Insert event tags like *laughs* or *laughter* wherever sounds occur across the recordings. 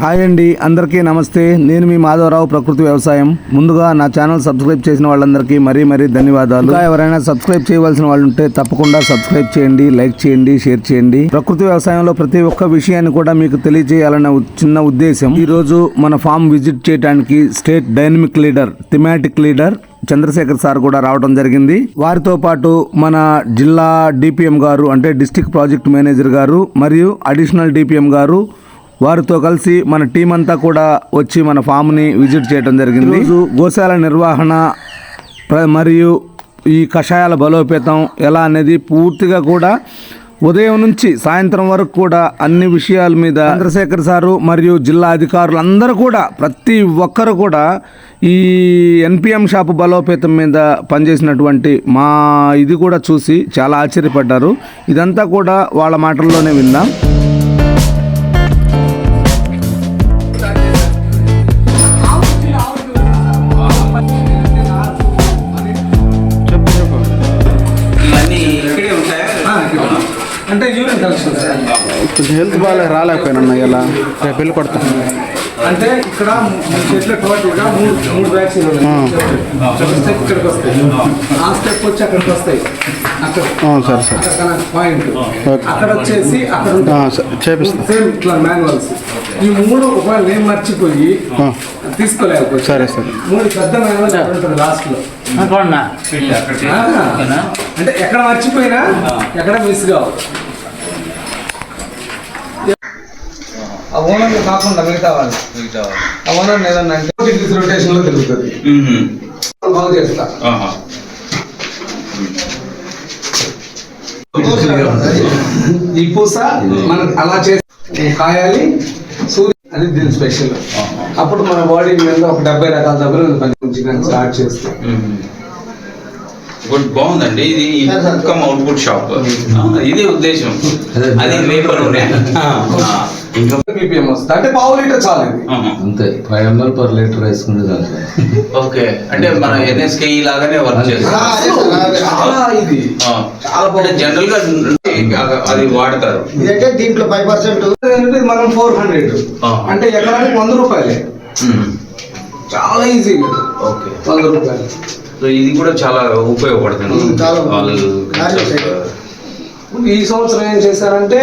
Hi అండి అందరికీ నమస్తే. నేను మీ మాధవరావు ప్రకృతి వ్యవసాయం. ముందుగా నా ఛానల్ సబ్స్క్రైబ్ చేసిన వాళ్ళందరికీ మరీ మరీ ధన్యవాదాలు. ఇంకా ఎవరైనా సబ్స్క్రైబ్ చేయవలసిన వాళ్ళు ఉంటే తప్పకుండా సబ్స్క్రైబ్ చేయండి లైక్ చేయండి షేర్ చేయండి. ప్రకృతి వ్యవసాయంలో ప్రతి ఒక్క విషయాన్ని కూడా మీకు తెలియజేయాలన్న చిన్న ఉద్దేశం. ఈ రోజు మన ఫామ్ విజిట్ చేయడానికి state dynamic leader thematic leader Chandrashekar sir కూడా రావడం జరిగింది. వారితో పాటు మన జిల్లా డిపిఎం గారు అంటే డిస్టిక్ ప్రాజెక్ట్ మేనేజర్ గారు మరియు అడిషనల్ డిపిఎం గారు వారితో కలిసి మన టీం అంతా కూడా వచ్చి మన ఫామ్ని విజిట్ చేయడం జరిగింది. గోశాల నిర్వహణ మరియు ఈ కషాయాల బలోపేతం ఎలా అనేది పూర్తిగా కూడా ఉదయం నుంచి సాయంత్రం వరకు కూడా అన్ని విషయాల మీద చంద్రశేఖర్ సారు మరియు జిల్లా అధికారులు అందరూ కూడా ప్రతి ఒక్కరు కూడా ఈ ఎన్పిఎం షాపు బలోపేతం మీద పనిచేసినటువంటి మా ఇది కూడా చూసి చాలా ఆశ్చర్యపడ్డారు. ఇదంతా కూడా వాళ్ళ మాటల్లోనే విందాం. అంటే యూరిన్ కలెక్షన్ సార్. కొంచెం హెల్త్ బాగా రాలేకపోయినా ఇలా. రేపు వెళ్ళి కొడతాను అంటే ఇక్కడ చెట్ల టోటల్గా మూడు మూడు వ్యాక్సిన్ స్టెప్ ఇక్కడికి వస్తాయి. ఆ స్టెప్ వచ్చి అక్కడికి వస్తాయి. అక్కడ సరే సరే. పాయింట్. అక్కడ వచ్చేసి అక్కడ చేపిస్తా. సేమ్ ఇట్లా మాన్యువల్స్ ఈ మూడు ఒకవేళ నేను మర్చిపోయి ఆ, తీసుకోలేకపోతే సరే సరే. మూడు పెద్ద లాస్ట్లో. ఆ, అంటే ఎక్కడ మర్చిపోయినా ఎక్కడ మిస్ కావు. ఆ ఓనర్ కాకుండా మిగతా వాళ్ళు? ఆ ఓనర్ ఏదన్నా అంటే రొటేషన్లో తిరుగుతుంది. బాగు చేస్తా. ఈ పూస మనకు అలా చేసి కాయాలి అది దీని స్పెషల్ అప్పుడు మన బాడీ మీద ఒక డెబ్బై రకాల దెబ్బలు పని స్టార్ట్ చేస్తాం. గుడ్ బాగుందండి. ఇది ఇన్కమ్ అవుట్పుట్ షాప్. ఇదే ఉద్దేశం. అది బీపీఎం వస్తుంది. అంటే పావు లీటర్ చాలు ఇది. అంతే. ఫైవ్ ఎంఎల్ పర్ లీటర్ వేసుకుంటే చాలు ఓకే. అంటే మన ఎన్ఎస్కే లాగానే వర్క్ చేస్తారు. చాలా ఇది. అంటే జనరల్గా అది వాడతారు. ఇదంటే దీంట్లో ఫైవ్ పర్సెంట్. మనం ఫోర్ హండ్రెడ్. అంటే ఎకరానికి వంద రూపాయలే. చాలా ఈజీ ఓకే. వంద రూపాయలు. సో ఇది కూడా చాలా ఉపయోగపడుతుంది. ఈ సంవత్సరం ఏం చేశారంటే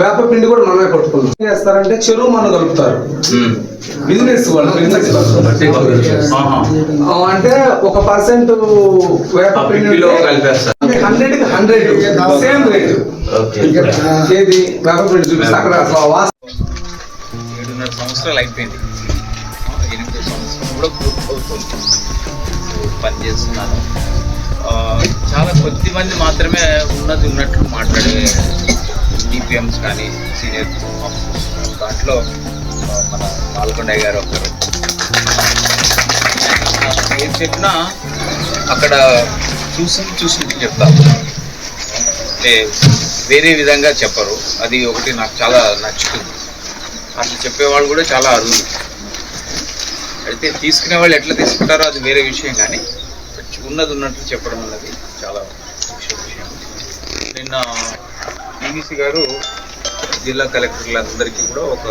వేప పిండి కూడా మనమే కొట్టుకున్నాం. ఏం చేస్తారంటే చెరువు మన కలుపుతారు. బిజినెస్ వాళ్ళు బిజినెస్. అంటే ఒక పర్సెంట్ వేప పిండిలో కలిపేస్తారు. హండ్రెడ్కి హండ్రెడ్. సేమ్ రేట్ ఓకే ఏది చూపిస్తే అక్కడ వాసన ఏడున్నర సంవత్సరాలు అయిపోయింది ఎనిమిదో సంవత్సరం కూడా పూర్తవుతుంది పని చేస్తున్నాను ఆ, చాలా కొద్ది మంది మాత్రమే ఉన్నది ఉన్నట్లు మాట్లాడే డిపిఎంస్ కానీ సీనియర్ ఆఫీసర్స్ దాంట్లో మన పాల్గొండయ్య గారు ఒకరు. ఏం చెప్పినా అక్కడ చూసి చూసి చెప్తారు. అంటే వేరే విధంగా చెప్పరు. అది ఒకటి నాకు చాలా నచ్చుతుంది. అట్లా చెప్పేవాళ్ళు కూడా చాలా అరుదు. అయితే తీసుకునే వాళ్ళు ఎట్లా తీసుకుంటారో అది వేరే విషయం కానీ ఉన్నది ఉన్నట్లు చెప్పడం అన్నది చాలా విషయం. నిన్న ఈవీసీ గారు జిల్లా కలెక్టర్లందరికీ కూడా ఒక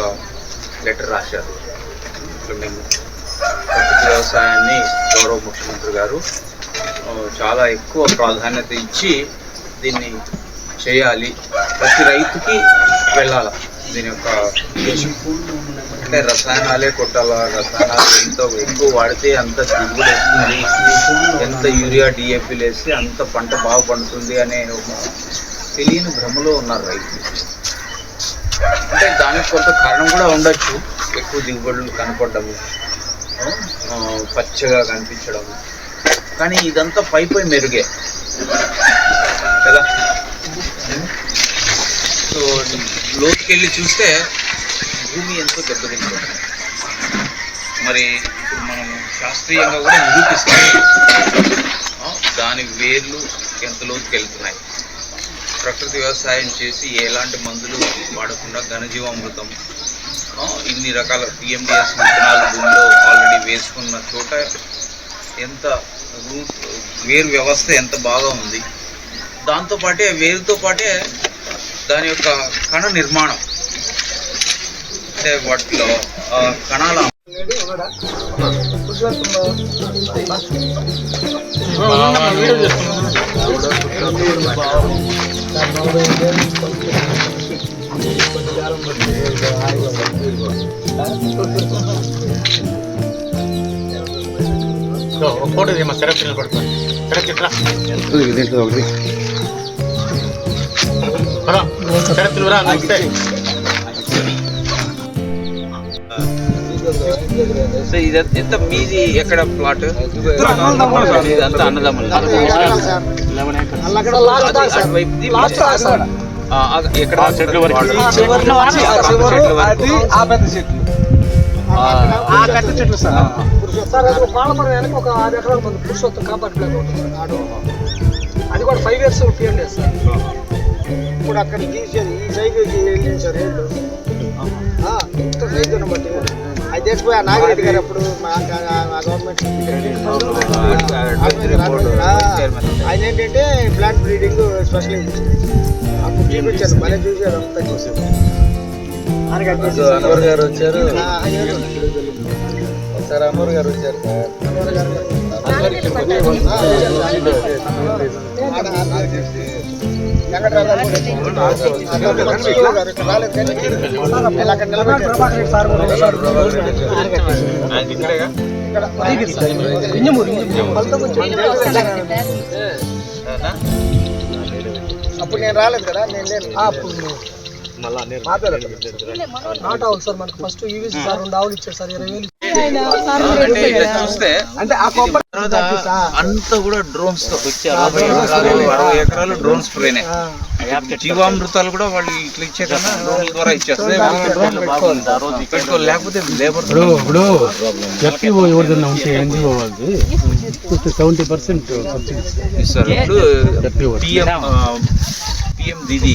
లెటర్ రాశారు. మేము ప్రకృతి వ్యవసాయాన్ని గౌరవ ముఖ్యమంత్రి గారు చాలా ఎక్కువ ప్రాధాన్యత ఇచ్చి దీన్ని చేయాలి. ప్రతి రైతుకి వెళ్ళాల. దీని యొక్క ఉద్దేశం. అంటే రసాయనాలే కొట్టాలా? రసాయనాలు ఎంత ఎక్కువ వాడితే అంత దిగుబడి వస్తుంది. ఎంత యూరియా డిఏపీలు వేస్తే అంత పంట బాగా పండుతుంది అనే ఒక తెలియని భ్రమలో ఉన్నారు రైతులు. అంటే దానికి కొంత కారణం కూడా ఉండొచ్చు. ఎక్కువ దిగుబడులు కనపడము పచ్చగా కనిపించడము. కానీ ఇదంతా పై పై మెరుగే కదా సో లోతుకెళ్ళి చూస్తే భూమి ఎంతో దెబ్బతింటుంది మరి ఇప్పుడు మనం శాస్త్రీయంగా కూడా నిరూపిస్తాం దాని వేర్లు ఎంత లోతుకెళ్తున్నాయి? ప్రకృతి వ్యవసాయం చేసి ఎలాంటి మందులు వాడకుండా ఘనజీవామృతం ఇన్ని రకాల పిఎండిఎస్ విత్తనాలు భూమిలో ఆల్రెడీ వేసుకున్న చోట ఎంత రూట్ వేరు వ్యవస్థ ఎంత బాగా ఉంది. దాంతోపాటే వేరుతో పాటే దాని యొక్క కణ నిర్మాణం. అంటే వాటిలో ఆ, కణాల ఫోటో తీయమ్మా సరే పిల్లలు పడుతుంది సరే తిట్రా దీంట్లో ఒకటి. సో ఇది ఎంత మీది ఎక్కడ ప్లాట్ ఇదంతా అన్నదమ్ములు ఎక్కడ సార్ అది వెనక ఒక ఆరు ఎకరాల మంది పురుషోత్తం కాపాడలేదు అది. కూడా ఫైవ్ ఇయర్స్ పిఎండి సార్ ఇప్పుడు అక్కడ గీసేది ఈ సైజు వెళ్ళింది సార్ ఇంత సైజు అనమాట అది తెచ్చిపోయి ఆ నాగిరెడ్డి గారు అప్పుడు మా గవర్నమెంట్ ఆయన ఏంటంటే ప్లాంట్ బ్రీడింగ్ స్పెషలైజ్ అప్పుడు భలే చూసాడు అంతా అన్వర్ గారు వచ్చారు ఒకసారి అన్వర్ గారు వచ్చారు అవునా? అప్పుడు నేను రాలేదు కదా? నేను లేను అప్పుడు నాట్ ఆవులు సార్ మనకు ఫస్ట్ యూవీసీ సార్ రెండు ఆవులు ఇచ్చారు సార్. ఇరవై వేలు చూస్తే అంటే ఆ కొబ్బరి అంతా కూడా డ్రోన్స్తో అరవై ఎకరాలు అరవై ఎకరాలు డ్రోన్ స్ప్రేనే జీవామృతాలు కూడా వాళ్ళు ఇట్లా ఇచ్చే కన్నా డ్రోన్ ద్వారా ఇచ్చేస్తే లేకపోతే లేబర్ ఇప్పుడు ఎవరిదన్నా ఉంటే ఎన్జిఓ వాళ్ళది సెవెంటీ పర్సెంట్ ఇస్తారు ఇప్పుడు పిఎం దీది.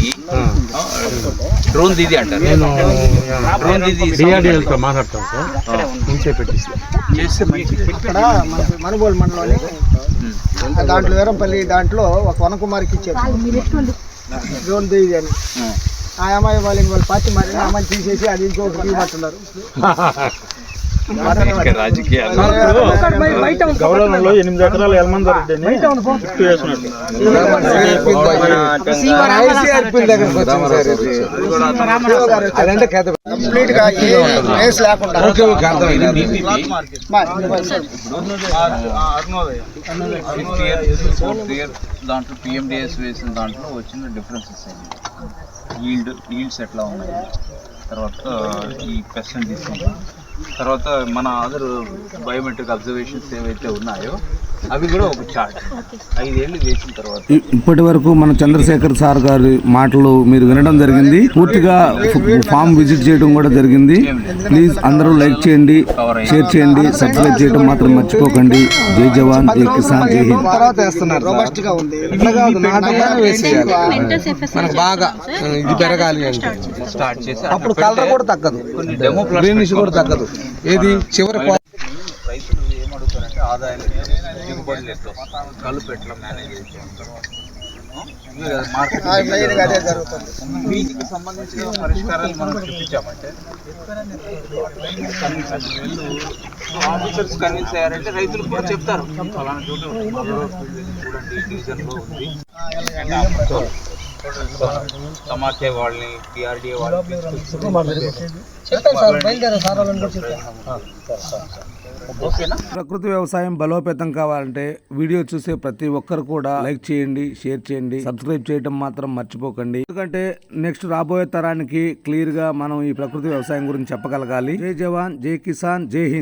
డ్రోన్ దీది అంటారు. నేను డ్రోన్ దీది డిఆర్డిఎల్తో మాట్లాడతాను సార్. ముంచే పెట్టేసి. చేస్తే మంచిది. ఇక్కడ మనుగోలు మండలంలో దాంట్లో వీరంపల్లి దాంట్లో ఒక వనకుమారికి ఇచ్చారు. జోన్ దేవి అని. ఆ అమ్మాయి వాళ్ళకి వాళ్ళ పార్టీ మరి ఆ అమ్మాయి తీసేసి అది ఇంకొకటి తీయమంటున్నారు. ఇంకా *laughs* రాజకీయాలు. గౌరవంలో ఎనిమిది ఎకరాలు ఎల్మందర్ రెడ్డి అని చుట్టూ వేసినట్టు కంప్లీట్గా లేకుండా దాంట్లో పిఎండిఎస్ వేసిన దాంట్లో వచ్చిన డిఫరెన్సెస్ ఈల్డ్ ఈల్డ్స్ ఎట్లా ఉన్నాయి? తర్వాత ఈ పెర్సెంట్ తీసుకుంటాం తర్వాత మన అదర్ బయోమెట్రిక్ అబ్జర్వేషన్స్ ఏవైతే ఉన్నాయో అవి కూడా ఒక చార్ట్ ఐదేళ్ళు వేసిన తర్వాత. ఇప్పటి వరకు మన చంద్రశేఖర్ సార్ గారి మాటలు మీరు వినడం జరిగింది. పూర్తిగా ఫామ్ విజిట్ చేయడం కూడా జరిగింది. ప్లీజ్ అందరూ లైక్ చేయండి షేర్ చేయండి సబ్స్క్రైబ్ చేయడం మాత్రం మర్చిపోకండి. జై జవాన్ జై కిసాన్ జై హింద్. తర్వాత వేస్తున్నారు బాగా ఇది పెరగాలి అంటే. స్టార్ట్ చేసి అప్పుడు కలర్ కూడా తగ్గదు. గ్రీనిష్ కూడా తగ్గదు. ఏది? చివరి ఏమడుగుతారంటే ఆదాయం దిగుబడి ఎట్లా వస్తుంది? కలుపు ఎట్లా మేనేజ్ చేస్తాం మార్కెట్ మెయిన్గా అదే జరుగుతుంది. వీటికి సంబంధించిన పరిష్కారాలు మనం చూపించామంటే ఆఫీసర్స్ కన్విన్స్ అయ్యారంటే రైతులు కూడా చెప్తారు. ఫలానా చోట చూడండి డివిజన్లో ఉంది. సమాఖ్య వాళ్ళని టిఆర్డిఏ వాళ్ళని చెప్తాను సార్ బయలుదేరా సార్ వాళ్ళని కూడా చెప్తాను. ఓకేనా ప్రకృతి వ్యవసాయం బలోపేతం కావాలంటే వీడియో చూసే ప్రతి ఒక్కరు కూడా లైక్ చేయండి షేర్ చేయండి సబ్స్క్రైబ్ చేయడం మాత్రం మర్చిపోకండి. ఎందుకంటే నెక్స్ట్ రాబోయే తరానికి క్లియర్గా మనం ఈ ప్రకృతి వ్యవసాయం గురించి చెప్పగలగాలి. జై జవాన్ జై కిసాన్ జై హింద్.